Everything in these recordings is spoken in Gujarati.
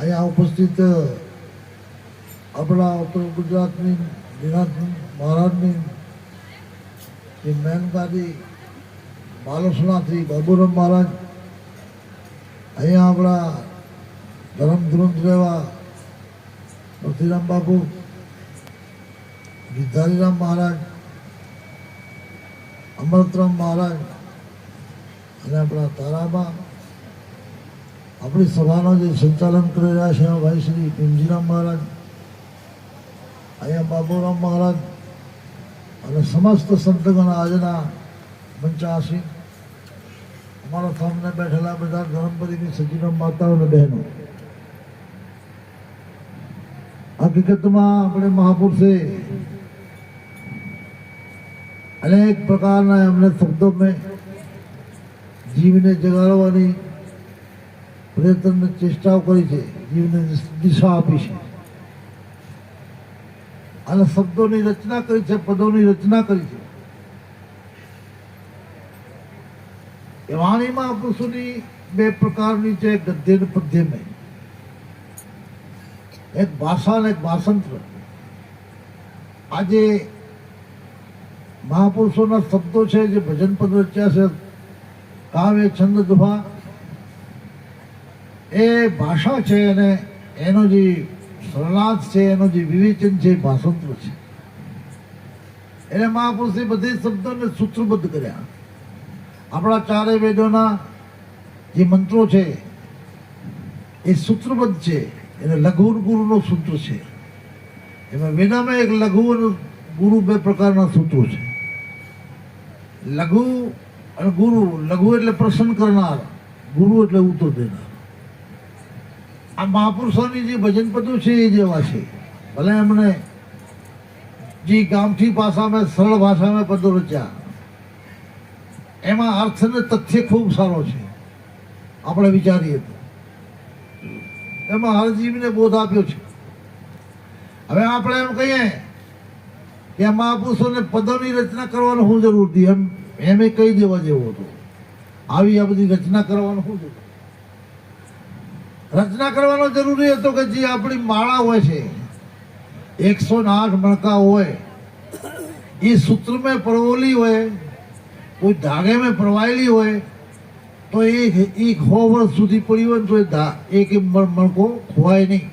અહીંયા ઉપસ્થિત આપણા ઉત્તર ગુજરાતની નિનાથ મહારાજની જે મેનકાદી બાલસણાથી બાબુરામ મહારાજ અહીંયા આપણા ધરમ રહેવા પૃથ્વીરામ બાપુ ગીધારીરામ મહારાજ, અમરતરામ મહારાજ અને આપણા તારાબા આપણી સભાનો જે સંચાલન કરી રહ્યા છે ભાઈ શ્રી ભીમજીરામ મહારાજ અહીંયા બાબુરામ મહારાજ અને સમસ્ત સંતગણ આજના પંચાસી અમારા સામને બેઠેલા બધા ધર્મપતિની સજીનો માતાઓ અને બહેનો. હકીકતમાં આપણે મહાપુરુષે અનેક પ્રકારના એમને શબ્દો મેં જીવને જગાડવાની પ્રયત્ન ચેષ્ટાઓ કરી છે, જીવને દિશા આપી છે. અને શબ્દોની રચના કરી છે, પદોની રચના કરી છે. વાણીમાં પુરુષોની બે પ્રકારની છે ગદ્ય ને પદ્યમય. એક ભાષા અને એક ભાષાંતર. આજે મહાપુરુષોના શબ્દો છે, જે ભજન પદ રચ્યા છે, કાવ્ય, છંદ દુહા એ ભાષા છે અને એનો જે સરળાર્થ છે, એનો જે વિવેચન છે ભાષાંતર છે. એને મહાપુરુષે બધી શબ્દોને સૂત્રબદ્ધ કર્યા. આપણા ચારે વેદોના જે મંત્રો છે, એ સૂત્રબદ્ધ છે, એને લઘુ ગુરુનો સૂત્ર છે. એમાં વેદામાં એક લઘુ ગુરુ બે પ્રકારના સૂત્રો છે. લઘુ અને ગુરુ, લઘુ એટલે પ્રસન્ન કરનાર, ગુરુ એટલે ઉત્તર દેનાર. આ મહાપુરુષોની જે ભજન પદો છે એ જેવા છે. ભલે એમણે જે ગામઠી ભાષામાં સરળ ભાષામાં પદો રચ્યા, એમાં અર્થ અને તથ્ય ખૂબ સારો છે. આપણે વિચારીએ તો. એમાં હરજીવને બોધ આપ્યો છે. હવે આપણે એમ કહીએ કે મહાપુરુષોને પદોની રચના કરવાનું શું જરૂર હતી એમ એમ કહી દેવા જેવું હતું. આવી આ બધી રચના કરવાનું શું જરૂર રચના કરવાનો જરૂરી હતો કે જે આપણી માળા હોય છે, એકસો આઠ મણકા હોય એ સૂત્ર મેં પરવોલી હોય, કોઈ ધાગે મેં પરવાયેલી હોય, તો એ એ સો વર્ષ સુધી પડી હોય તો એ એક મણકો ખોવાય નહીં.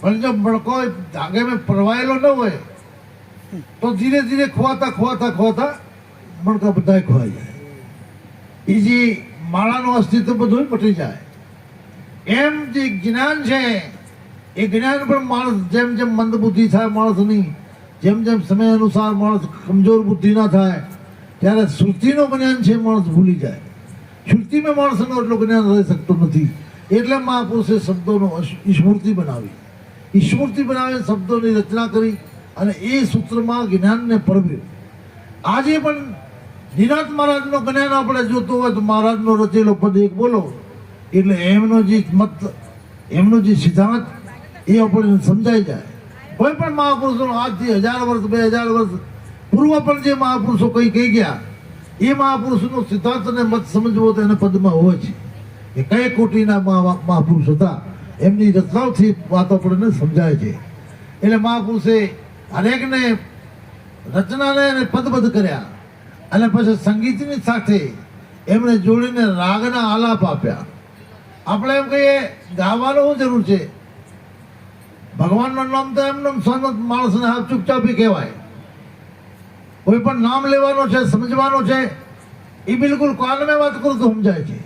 પણ જો મણકો ધાગે મેં પરવાયેલો ન હોય, તો ધીરે ધીરે ખોવાતા ખોવાતા ખોવાતા મણકા બધા ખોવાઈ જાય. એ જે માળાનું અસ્તિત્વ બધું મટી જાય. એમ જે જ્ઞાન છે, એ જ્ઞાન પણ માણસ જેમ જેમ મંદ બુદ્ધિ થાય માણસની, જેમ જેમ સમય અનુસાર માણસ કમજોર બુદ્ધિ ના થાય, ત્યારે શ્રુતિનું જ્ઞાન છે માણસ ભૂલી જાય. શ્રુતિમાં માણસનો એટલું જ્ઞાન રહી શકતું નથી. એટલે મહાપુરુષે શબ્દોનો સ્મૃતિ બનાવી. સ્મૃતિ બનાવી શબ્દોની રચના કરી અને એ સૂત્રમાં જ્ઞાનને પરવ્યું આજે પણ નિનાથ મહારાજનો જ્ઞાન આપણે જોતો હોય તો મહારાજનો રચેલો પદ એક બોલો. એટલે એમનો જે મત, એમનો જે સિદ્ધાંત, એ આપણને સમજાઈ જાય. કોઈ પણ મહાપુરુષોનો આજથી હજાર વર્ષ, બે હજાર વર્ષ પૂર્વ પણ જે મહાપુરુષો કંઈ કહી ગયા, એ મહાપુરુષનો સિદ્ધાંત અને મત સમજવો તો એને પદમાં હોય છે. એ કઈ કોટીના મહા- મહાપુરુષ હતા, એમની રચનાઓથી વાતો આપણને સમજાય છે. એટલે મહાપુરુષે હરેકને રચનાને એને પદબદ્ધ કર્યા અને પછી સંગીતની સાથે એમણે જોડીને રાગના આલાપ આપ્યા. આપણે એમ કહીએ, ગાવાનું શું જરૂર છે? ભગવાનનું નામ તો એમને સંત માણસને હાથ ચૂપચાપી કહેવાય. કોઈ પણ નામ લેવાનો છે, સમજવાનો છે, એ બિલકુલ કાનમે વાત કરું તો સમજાય છે.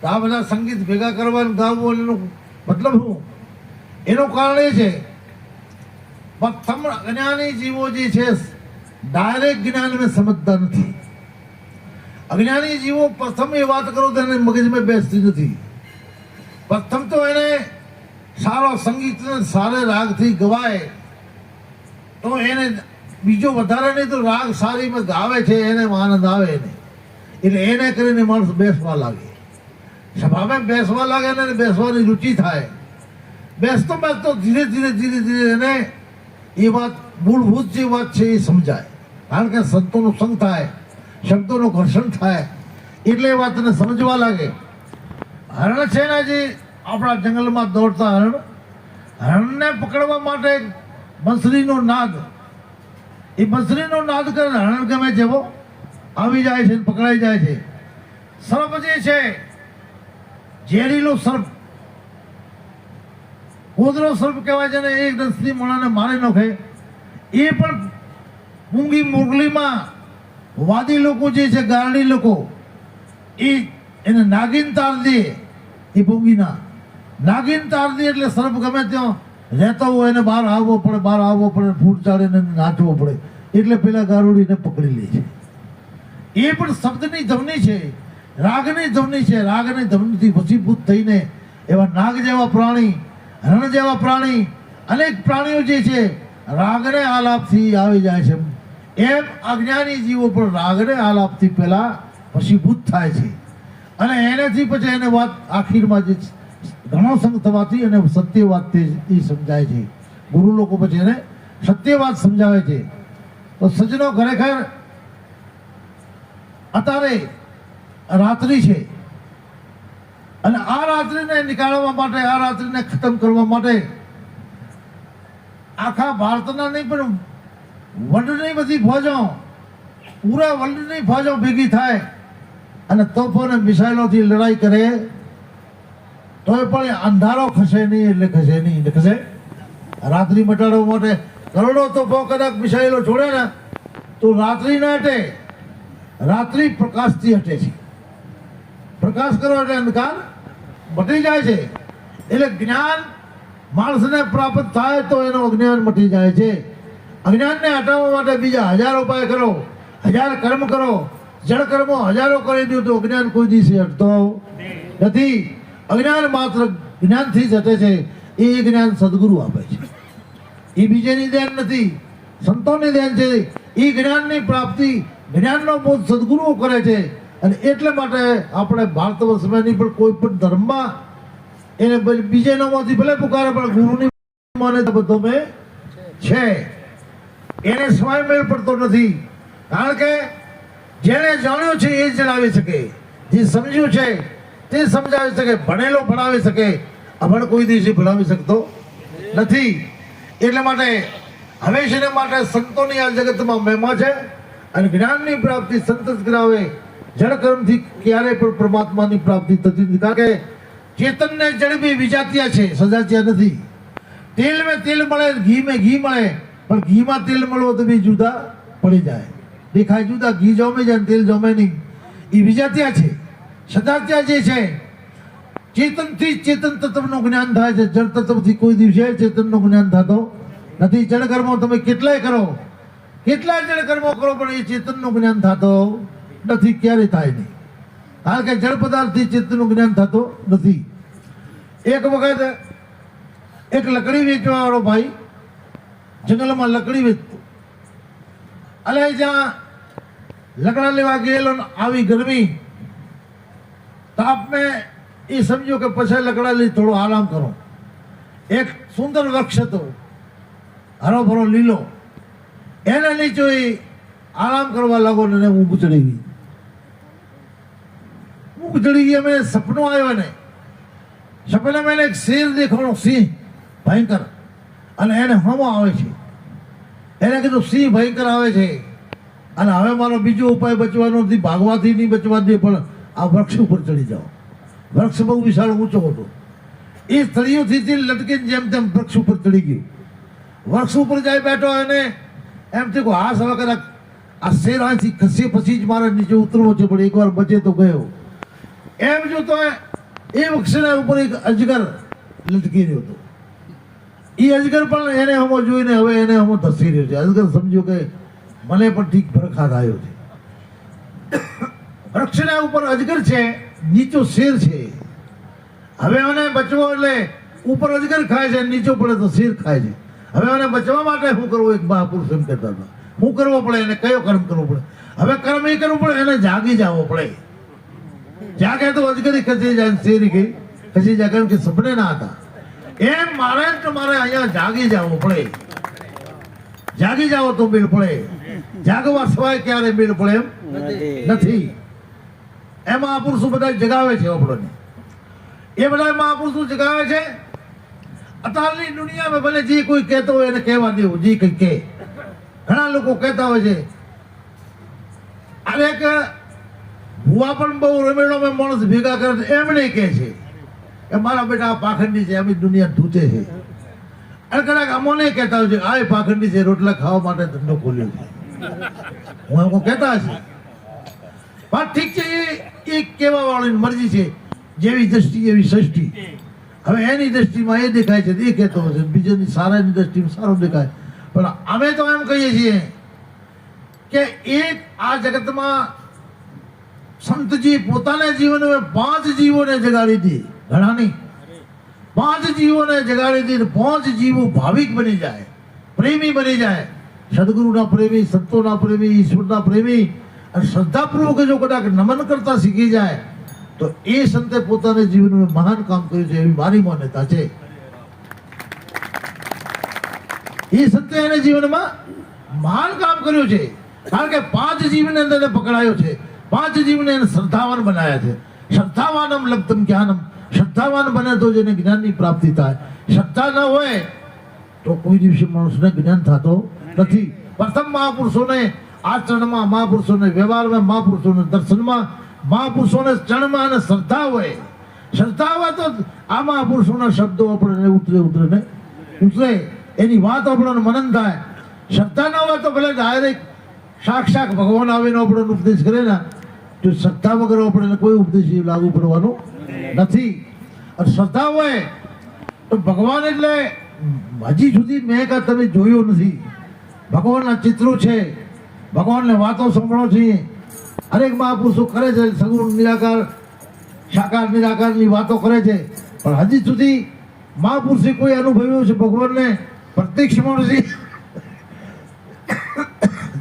તો આ બધા સંગીત ભેગા કરવાનું ગાવું એનું મતલબ શું? એનું કારણ એ છે પ્રથમ અજ્ઞાની જીવો જે છે, ડાયરેક્ટ જ્ઞાન મેં સમજતા નથી. અજ્ઞાની જીવો પ્રથમ એ વાત કરો તો એને મગજમાં બેસતી નથી. પ્રથમ તો એને સારો સંગીત સારા રાગથી ગવાય. તો એને બીજો વધારે નહીં તો રાગ સારીમાં ગાવે છે, એને આનંદ આવે એને એટલે એને કરીને માણસ બેસવા લાગે. સભામાં બેસવા લાગે ને બેસવાની રુચિ થાય. બેસતો બેસતો ધીરે ધીરે ધીરે ધીરે એને એ વાત મૂળભૂત જે વાત છે એ સમજાય. કારણ કે સંતોનો સંગ થાય, શબ્દોનું ઘર્ષણ થાય. એટલે વાતને સમજવા લાગે. હરણ છે જે આપણા જંગલમાં દોડતા હરણ. હરણને પકડવા માટે બંસરીનો નાદ. એ બંસરીનો નાદ કરીને હરણ ગમે જેવો આવી જાય છે પકડાઈ જાય છે. સર્પ જે છે, ઝેરીલો સર્પ. કોદરો સર્પ કહેવાય છે ને એક દસથી મોણાને મારી નાખે. એ પણ મૂંગી મુરલીમાં વાદી લોકો જે છે, ગારડી લોકો, એ એને નાગીન તાર દે એ ભૂંગીના. નાગીન તાર દે એટલે સર્પ ગમે ત્યાં રહેતો હોય એને બહાર આવવો પડે, બહાર આવવો પડે ફૂટ એને નાચવો પડે. એટલે પેલા ગારુડીને પકડી લે છે. એ પણ શબ્દની ધમની છે, રાગની ધમની છે, રાગની ધમનીથી વસીભૂત થઈને એવા નાગ જેવા પ્રાણી, રણ જેવા પ્રાણી, અનેક પ્રાણીઓ જે છે, રાગને આલાપથી આવી જાય છે. એમ અજ્ઞાની જીવો પણ રાગને આલાપથી પહેલાં વસીભૂત થાય છે. અને એનાથી પછી એને વાત આખીરમાં જે ઘણો સંગ થવાથી એને સત્યવાદ તે સમજાય છે. ગુરુ લોકો પછી એને સત્યવાદ સમજાવે છે. તો સજનો ખરેખર અત્યારે રાત્રિ છે. અને આ રાત્રિને નીકાળવા માટે, આ રાત્રિને ખતમ કરવા માટે આખા ભારતના નહીં, પણ વર્લ્ડની બધી ફોજો પૂરા વર્લ્ડની ફોજો ભેગી થાય. અને તો અને મિસાઇલોથી લડાઈ કરે, તોય પણ અંધારો ખસે નહીં એટલે ખસે નહીં. એટલે ખસે? રાત્રિ મટાડવા માટે કરોડો તોફો કદાચ મિસાઇલો છોડે ને, તો રાત્રિ ના હટે રાત્રિ પ્રકાશથી હટે છે. પ્રકાશ કરો એટલે અંધકાર મટી જાય છે. એટલે જ્ઞાન માણસને પ્રાપ્ત થાય તો એનો અજ્ઞાન મટી જાય છે. અજ્ઞાનને હટાવવા માટે બીજા હજાર ઉપાય કરો, હજાર કર્મ કરો જળ કર્મો હજારો કરી દો તો અજ્ઞાન કોઈ દિવસે હટતો નથી. અજ્ઞાન માત્ર જ્ઞાનથી જ હટે છે. એ જ્ઞાન સદગુરુ આપે છે. એ બીજેની ધ્યાન નથી. સંતોની ધ્યાન છે. એ જ્ઞાનની પ્રાપ્તિ જ્ઞાનનો બોધ સદગુરુઓ કરે છે. અને એટલા માટે આપણે ભારત વર્ષમાં નહીં પણ કોઈ પણ ધર્મમાં એને બીજેનામાંથી ભલે પુકારે, પણ ગુરુની માને બધો મેં છે. એને સ્વયં મેળ પડતો નથી. કારણ કે જેણે જાણ્યું છે એ જણાવી શકે. જે સમજ્યું છે તે સમજાવી શકે. ભણેલો ભણાવી શકે. અભણ કોઈ દિવસે ભણાવી શકતો નથી. એટલે માટે છે માટે સંતોની આ જગતમાં મહિમા છે અને જ્ઞાનની પ્રાપ્તિ સંત કરાવે. જળકર્મથી ક્યારે પણ પરમાત્માની પ્રાપ્તિ થતી નથી. કારણ કે ચેતનને જડબી વિજાત્યા છે, સજાત્યા નથી. તેલ મેં તેલ મળે ઘી મેં ઘી મળે. પણ ઘીમાં તેલ મળવો તો બી જુદા પડી જાય. દેખાય જુદા, ઘી જમે છે તેલ જમે નહીં. એ બીજા ત્યાં છે. સદાત્યા જે છે. ચેતનથી ચેતન તત્વનું જ્ઞાન થાય છે. જળ તત્વથી કોઈ દિવસે ચેતનનું જ્ઞાન થતો નથી. જળ કર્મો તમે કેટલાય કરો. કેટલાય જળકર્મો કરો, પણ એ ચેતનનું જ્ઞાન થતો નથી. ક્યારે થાય નહીં. કારણ કે જળ પદાર્થથી ચેતનનું જ્ઞાન થતો નથી. એક વખત એક લકડી વેચવાવાળો ભાઈ જંગલમાં લકડી વેચતો અલે જ્યાં લકડા લેવા ગયેલો આવી ગરમી તાપ મેં એ સમજો કે પછી લકડા લઈ થોડો આરામ કરો. એક સુંદર વૃક્ષ હતો, હરો ભરો લીલો. એને નીચે આરામ કરવા લાગો ને ઊંઘ ચડી ગઈ. ઊંઘ ચડી ગઈ અમે સપનું આવ્યો ને. સપનામાં એને એક શેર દેખાણો સિંહ, ભયંકર. અને એને હમો આવે છે. એને કીધું, સિંહ ભયંકર આવે છે. અને હવે મારો બીજો ઉપાય બચવાનો નથી, ભાગવાથી નહીં બચવા દે, પણ આ વૃક્ષ ઉપર ચડી જાઓ. વૃક્ષ બહુ વિશાળ ઊંચો હતો. એ સ્થળીઓથી લટકીને જેમ તેમ વૃક્ષ ઉપર ચડી ગયું. વૃક્ષ ઉપર જાય બેઠો એને, એમ થયું કે હાસ હવે કદાચ આ શેર આથી ખસી પછી જ મારે નીચે ઉતરવો છે, પણ એકવાર બચે તો ગયો. એમ જોતો એ વૃક્ષના ઉપર એક અજગર લટકી રહ્યો હતો. એ અજગર પણ એને હમો જોઈને હવે એને હમો ધસી રહ્યો છે. અજગર સમજ્યો કે મને પણ ઠીક ભરખાત આવ્યો છે. વૃક્ષના ઉપર અજગર છે, નીચો શેર છે. હવે એને બચવો એટલે ઉપર અજગર ખાય છે, નીચો પડે તો શેર ખાય છે. હવે એને બચવા માટે શું કરવું એક મહાપુરુષ એમ કહેતા હતા. શું કરવો પડે, એને કયો કર્મ કરવો પડે? હવે કર્મ એ કરવું પડે, એને જાગી જવો પડે. જાગે તો અજગરી ખસી જાય શેરી ગઈ. ખસી જાય કારણ કે સપને ના હતા. એમ મારે ને તમારે અહીંયા જાગી જવું પડે. જાગી જાઓ તો મેળ પડે. જાગવા સિવાય ક્યારે મેળ પડે એમ? નથી. એમાં આ પુરુષો બધા જગાવે છે આપણને. એ બધા મહાપુરુષો જગાવે છે. અત્યારની દુનિયામાં ભલે જે કોઈ કહેતો હોય એને કહેવા દેવું જે કંઈ કહે. ઘણા લોકો કહેતા હોય છે. અરે કે ભૂવા પણ બહુ રમેડો માણસ ભેગા કરે છે. એમણે કહે છે. કે મારા બેટા આ પાખંડી છે એમ દુનિયા ધૂતે છે. અને કદાચ અમોને કહેતા હોય છે આ પાખંડી છે રોટલા ખાવા માટે ધંધો ખોલ્યો છે. હું એમ કહેતા હશે? પણ ઠીક છે, એ એ કહેવા વાળાની મરજી છે, જેવી દ્રષ્ટિ, એવી સૃષ્ટિ. હવે એની દ્રષ્ટિમાં એ દેખાય છે, એ કહેતો હશે, બીજાની સારાની દ્રષ્ટિમાં સારો દેખાય. પણ અમે તો એમ કહીએ છીએ કે એક આ જગતમાં સંતજી પોતાના જીવનમાં પાંચ જીવોને જગાડી હતી ઘણા નહીં. પાંચ જીવોને જગાડી દઈને પાંચ જીવો ભાવિક બની જાય, પ્રેમી બની જાય. સદગુરુના પ્રેમી, સંતોના પ્રેમી, ઈશ્વરના પ્રેમી અને શ્રદ્ધાપૂર્વક જો કદાચ નમન કરતા શીખી જાય, તો એ સંતે પોતાના જીવનમાં મહાન કામ કર્યું છે એવી મારી માન્યતા છે. એ સંતે એને જીવનમાં મહાન કામ કર્યું છે. કારણ કે પાંચ જીવને અંદર પકડાયો છે. પાંચ જીવને એને શ્રદ્ધાવાન બનાવ્યા છે. શ્રદ્ધાવાનમ લબ્ધમ જ્ઞાનમ. શ્રદ્ધાવાન બને તો જેને જ્ઞાનની પ્રાપ્તિ થાય. શ્રદ્ધા ન હોય તો કોઈ દિવસે માણસને જ્ઞાન થતો નથી. પ્રથમ મહાપુરુષોને આચરણમાં, મહાપુરુષોને વ્યવહારમાં, મહાપુરુષોને દર્શનમાં, મહાપુરુષોને ચરણમાં અને શ્રદ્ધા હોય. શ્રદ્ધા હોય તો આ મહાપુરુષોના શબ્દો આપણને ઉતરે ઉતરે ઉતરે. એની વાત આપણને મનન થાય. શ્રદ્ધા ન હોય તો ભલે ડાયરેક્ટ સાક્ષાત ભગવાન આવીને આપણને ઉપદેશ કરે ને, તો શ્રદ્ધા વગર આપણને કોઈ ઉપદેશ લાગુ પડવાનો નથી. અને શ્રદ્ધા હોય તો ભગવાન એટલે હજી સુધી મેં કાં તમે જોયું નથી. ભગવાનના ચિત્રો છે. ભગવાનને વાતો સાંભળો છીએ હરેક મહાપુરુષો કરે છે. સગુણ નિરાકાર, સાકાર, નિરાકારની વાતો કરે છે. પણ હજી સુધી મહાપુરુષે કોઈ અનુભવ્યું છે? ભગવાનને પ્રત્યક્ષ માણસી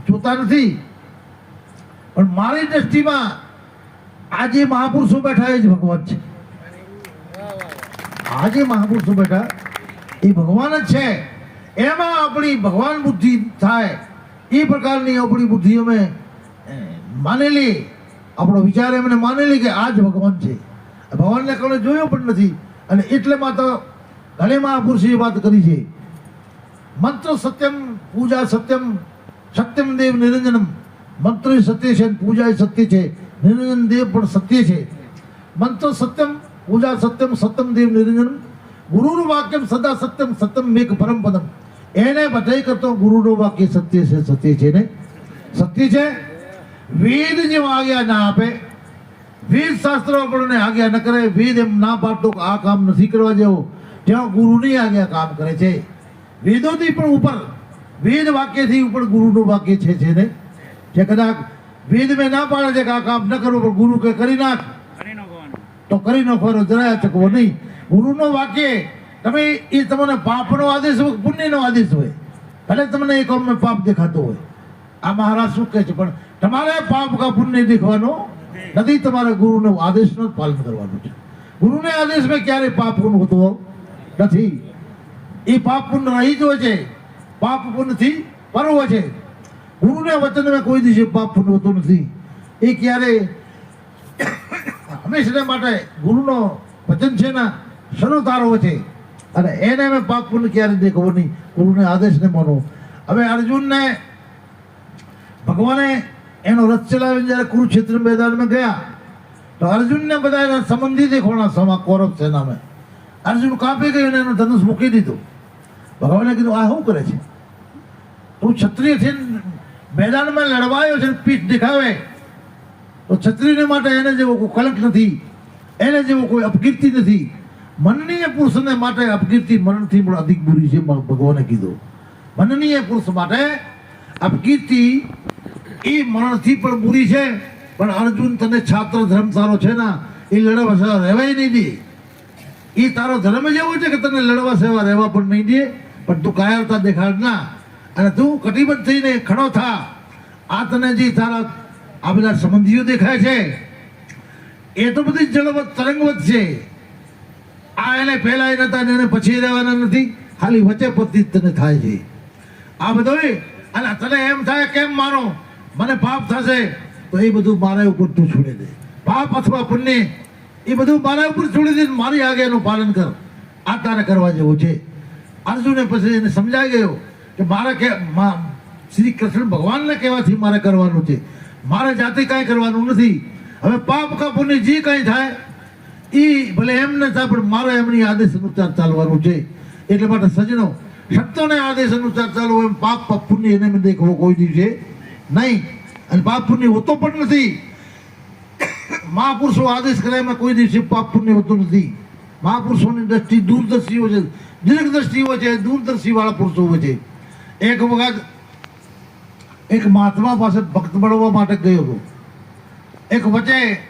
જોતા નથી. પણ મારી દ્રષ્ટિમાં આજે મહાપુરુષો બેઠા એ જ ભગવાન છે. આજે મહાપુરુષો બેઠા એ ભગવાન જ છે. એમાં આપણી ભગવાન બુદ્ધિ થાય. એ પ્રકારની આપણી બુદ્ધિ અમે માનેલી. આપણો વિચાર એમને માનેલી કે આ જ ભગવાન છે. ભગવાનને કોણે જોયો પણ નથી. અને એટલેમાં તો ઘણી મહાપુરુષે વાત કરી છે. મંત્ર સત્યમ પૂજા સત્યમ સત્યમ દેવ નિરંજનમ. મંત્ર સત્ય છે પૂજા સત્ય છે. નિરંજન દેવ પણ સત્ય છે. મંત્ર સત્યમ, પૂજા સત્યમ સત્યમ દેવ નિરંજન ગુરુનું વાક્યમ સદા સત્યમ સત્યમ મેઘ પરમ પદમ. એને બધાય કરતો ગુરુનું વાક્ય સત્ય છે સત્ય છે ને? સત્ય છે? વેદ જેમ આજ્ઞા ના આપે. વેદ શાસ્ત્રો આપણને આજ્ઞા ન કરે. વેદ એમ ના પાડતો આ કામ નથી કરવા જેવો. ત્યાં ગુરુની આજ્ઞા કામ કરે છે. વેદોથી પણ ઉપર, વેદ વાક્યથી ઉપર ગુરુનું વાક્ય છે ને? જે કદાચ વેદ મેં ના પાડે છે કે આ કામ ન કરવું પણ ગુરુ કે કરી નાખ. તો કરી નાખવાનો જરાય ચકવો નહીં. ગુરુનો વાક્ય તમે એ તમને પાપનો આદેશ હોય પુણ્યનો આદેશ હોય? ભલે તમને એ કામમાં પાપ દેખાતો હોય. આ મહારાજ શું કહે છે? પણ તમારે પાપ કા પુણ્ય દેખવાનો નથી તમારે ગુરુનો આદેશનો પાલન કરવાનું છે. ગુરુને આદેશમાં ક્યારે પાપ પુણ્ય હોતો નથી? એ પાપ પુણ્ય રહી જ હોય છે. પાપ પુણ્યથી પર હોય છે. ગુરુને વચનમાં કોઈ દિવસે પાપ હોતું નથી. એ ક્યારે હંમેશા માટે ગુરુનો વચન છે ને સનોતારો છે. અને એને અમે પાપ પુણ્ય ક્યારે દેખવો નહીં. ગુરુને આદેશને માનો. હવે અર્જુનને, ભગવાને એનો રથ ચલાવીને જ્યારે કુરુક્ષેત્ર મેદાનમાં ગયા, તો અર્જુનને બધા એના સંબંધી દેખોણા સમા કૌરવ સેનામાં. અર્જુન કાપી ગયો અને એનું ધનુષ મૂકી દીધું. ભગવાને કીધું, આ શું કરે છે? તું ક્ષત્રિય છે મેદાનમાં લડવાયો છે પીઠ દેખાવે, તો છત્રીને માટે એને જેવો કોઈ કલંક નથી, એને જેવો કોઈ અપકીર્તિ નથી. મનનીય પુરુષને માટે અપકીર્તિ મરણથી પણ અધિક બુરી છે ભગવાને કીધું. મનનીય પુરુષ માટે અપકીર્તિ એ મરણથી પણ બુરી છે, પણ અર્જુન તને છાત્ર ધર્મ તારો છે ને, એ લડવા સેવા રહેવાય નહીં દે. એ તારો ધર્મ જ એવો છે કે તને લડવા સેવા રહેવા પણ નહીં દે, પણ તું કાયરતા દેખાડ ના. અને તું કટિબદ્ધ થઈને ખડો થા. આ તને જે તારા આ બધા સંબંધીઓ દેખાય છે, એ તો બધી જળવત તરંગવત છે. આ એને પહેલા નહોતા ને એને પછી રહેવાના નથી. ખાલી વચ્ચે પતિ તને થાય છે. આ બધું અને તને એમ થાય કેમ મારો? મને પાપ થશે, તો એ બધું મારા ઉપર તું છોડી દે. પાપ અથવા પુણ્ય, એ બધું મારા ઉપર છોડી દે મારી આજ્ઞાનું પાલન કર. આ તારે કરવા જેવું છે. અર્જુને પછી એને સમજાઈ ગયો. કે મારે કે શ્રી કૃષ્ણ ભગવાનને કહેવાથી મારે કરવાનું છે. મારે જાતે કાંઈ કરવાનું નથી. હવે પાપ કા જે કાંઈ થાય એ ભલે એમ ન થાય, પણ મારે એમની આદેશ અનુસાર ચાલવાનું છે. એટલે માટે સજનો શક્તોને આદેશ અનુસાર ચાલવું એમ પાપ પાપ એને મેં દેખવો કોઈ દિવસે નહીં. અને પાપ પુણ્ય હોતો પણ નથી. મહાપુરુષો આદેશ કરે એમાં કોઈ દિવસે પાપ પુણ્ય હોતું નથી. મહાપુરુષોની દ્રષ્ટિ દૂરદર્શી હોય છે. દીર્ઘ દ્રષ્ટિ હોય છે દૂરદર્શી વાળા પુરુષો હોય છે. એક વખત એક મહાત્મા પાસે ભક્ત મળવા માટે ગયો હતો. એક વચ્ચે